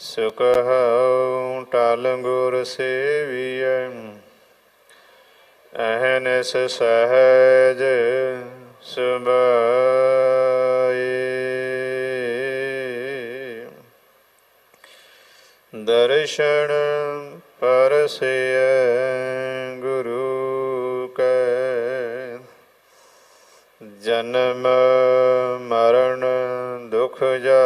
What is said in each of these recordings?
ਸੁਖ ਹਉ ਟਲ ਗੁਰ ਸੇਵੀਐ। ਅਹਨਿਸ ਸਹਜ ਸੁਭਾਏ। ਦਰਸ਼ਨ ਪਰਸਿਐ ਗੁਰੂ ਕੈ। ਜਨਮ ਮਰਨ ਦੁਖ ਜਾ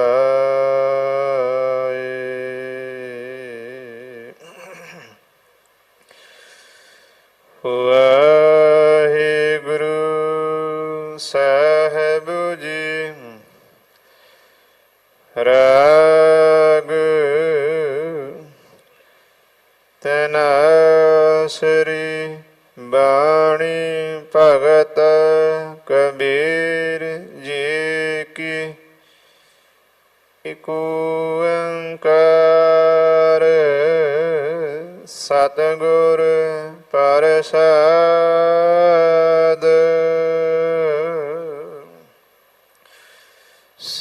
ਰਾਗ ਤਨਾਸਰੀ ਬਾਣੀ ਭਗਤ ਕਬੀਰ ਜੀ ਕੀ ਇਕ ਓੰਕਾਰ ਸਤਿਗੁਰ ਪ੍ਰਸਾਦ।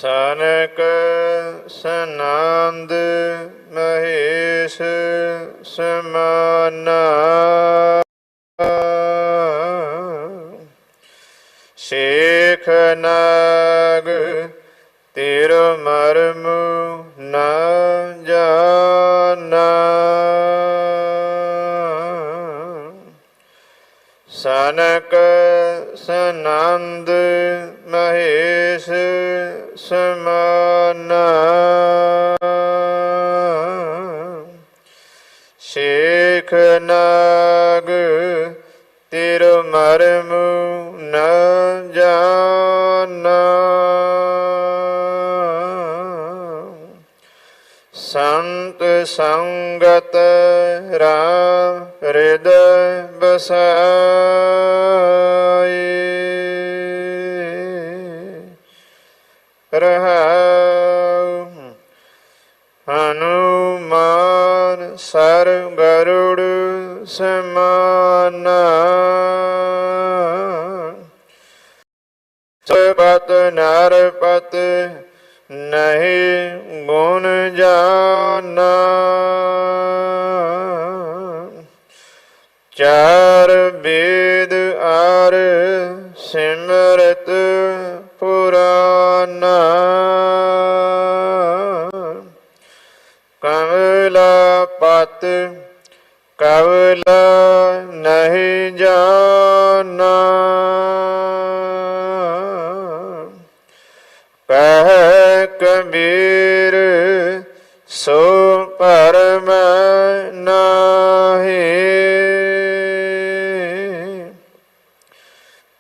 ਸਨਕ ਸਨੰਦ ਮਹੇਸ਼ ਸਮਾਨਾ। ਸ਼ੇਖ ਨਾਗ ਤੇਰ ਮਰਮ ਨਾ ਜਾਣਾ ਸਨਕ ਸਨੰਦ ਮਹੇਸ਼ ਸਮਾਨ ਸ਼ੇਖ ਨਾਗ ਤੇਰ ਮਰਮ ਨ ਜਾਣਾ ਸੰਤ ਸੰਗਤ ਰਾਮ ਹਿਰਦ ਬਸਾਈ ਰਹਾਉ ਹਨੂਮਾਨ ਸਰ ਗਰੁੜ ਸਮਾਨਾ। ਸਬਤ ਨਰਪਤ ਨਹੀਂ ਗੁਣ ਜਾਣਾ ਚਾਰ ਬੇਦ ਆਰ ਸਿਮਰਤ ਕਮਲਾ ਪਤ ਕਵਲਾ ਨਹੀਂ ਜਾਨਾ ਕਹਿ ਕਬੀਰ ਸੋ ਪਰਮ ਨਾਹੀ।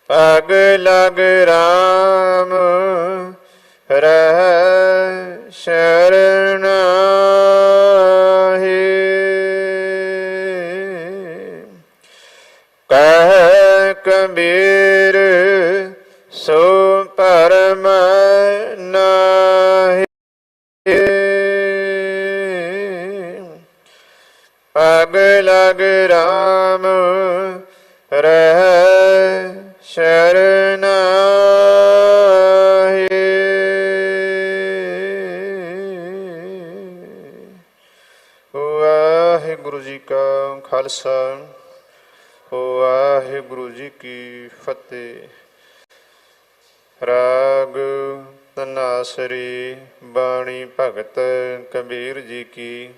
ਪਗ ਲਗ ਰਾਮ ਰਹਿ ਬੀਰ ਕਬੀਰ ਸੋ ਪਰਮ ਨਾਹੀ। ਪਗ ਲਗ ਰਾਮ ਰਹਿ ਸ਼ਰਨਾਹੀ। ਵਾਹਿਗੁਰੂ ਜੀ ਕਾ ਖਾਲਸਾ। ਵਾਹਿਗੁਰੂ ਜੀ ਕੀ ਫਤਿਹ। ਰਾਗ ਤਨਾਸਰੀ ਬਾਣੀ ਭਗਤ ਕਬੀਰ ਜੀ ਕੀ।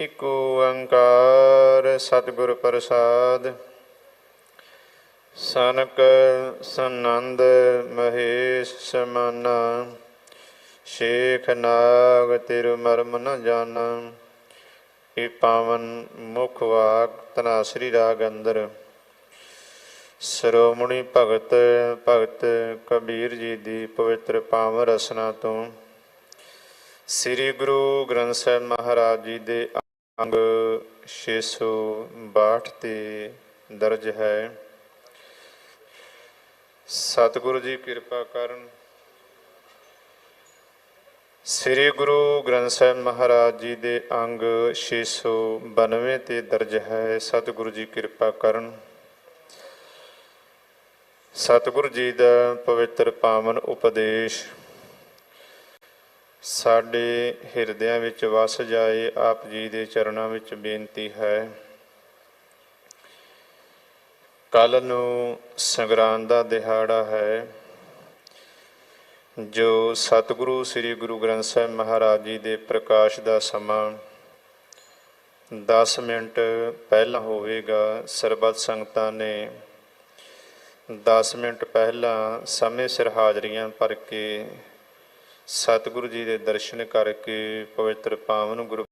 ਇਕ ਓੰਕਾਰ ਸਤਿਗੁਰ ਪ੍ਰਸਾਦ। ਸਨਕ ਸਨੰਦ ਮਹੇਸ਼ ਸਮਾਨਾ। ਸ਼ੇਖ ਨਾਗ ਤਿਰ ਮਰਮ ਨ ਜਾਣਾ ਇਹ ਪਾਵਨ ਮੁਖ ਵਾਕ ਤਨਾਸਰੀ ਰਾਗ ਅੰਦਰ। ਸ਼੍ਰੋਮਣੀ ਭਗਤ ਭਗਤ ਕਬੀਰ ਜੀ ਦੀ ਪਵਿੱਤਰ ਪਾਵਨ ਰਸਨਾ ਤੋਂ ਸ੍ਰੀ ਗੁਰੂ ਗ੍ਰੰਥ ਸਾਹਿਬ ਮਹਾਰਾਜ ਜੀ ਦੇ ਅੰਗ 662 ਤੇ ਦਰਜ ਹੈ। ਸਤਿਗੁਰੂ ਜੀ, ਕਿਰਪਾ ਕਰਨ ਸ੍ਰੀ ਗੁਰੂ ਗ੍ਰੰਥ ਸਾਹਿਬ ਮਹਾਰਾਜ ਜੀ ਦੇ ਅੰਗ 692 ਤੇ ਦਰਜ ਹੈ, ਸਤਿਗੁਰੂ ਜੀ ਕਿਰਪਾ ਕਰਨ। ਸਤਿਗੁਰੂ ਜੀ ਦਾ ਪਵਿੱਤਰ ਪਾਵਨ ਉਪਦੇਸ਼, ਸਾਡੇ ਹਿਰਦਿਆਂ ਵਿੱਚ ਵਸ ਜਾਏ ਆਪ ਜੀ ਦੇ ਚਰਨਾਂ ਵਿੱਚ ਬੇਨਤੀ ਹੈ। ਕੱਲ ਨੂੰ ਸੰਗਰਾਂਦ ਦਾ ਦਿਹਾੜਾ ਹੈ। ਜੋ ਸਤਿਗੁਰੂ ਸ੍ਰੀ ਗੁਰੂ ਗ੍ਰੰਥ ਸਾਹਿਬ ਮਹਾਰਾਜ ਜੀ ਦੇ ਪ੍ਰਕਾਸ਼ ਦਾ ਸਮਾਂ 10 ਮਿੰਟ ਪਹਿਲਾਂ ਹੋਵੇਗਾ, ਸਰਬੱਤ ਸੰਗਤਾਂ ਨੇ 10 ਮਿੰਟ ਪਹਿਲਾਂ ਸਮੇਂ ਸਿਰ ਹਾਜ਼ਰੀਆਂ ਭਰ ਕੇ ਸਤਿਗੁਰੂ ਜੀ ਦੇ ਦਰਸ਼ਨ ਕਰਕੇ ਪਵਿੱਤਰ ਪਾਵਨ ਗੁਰੂ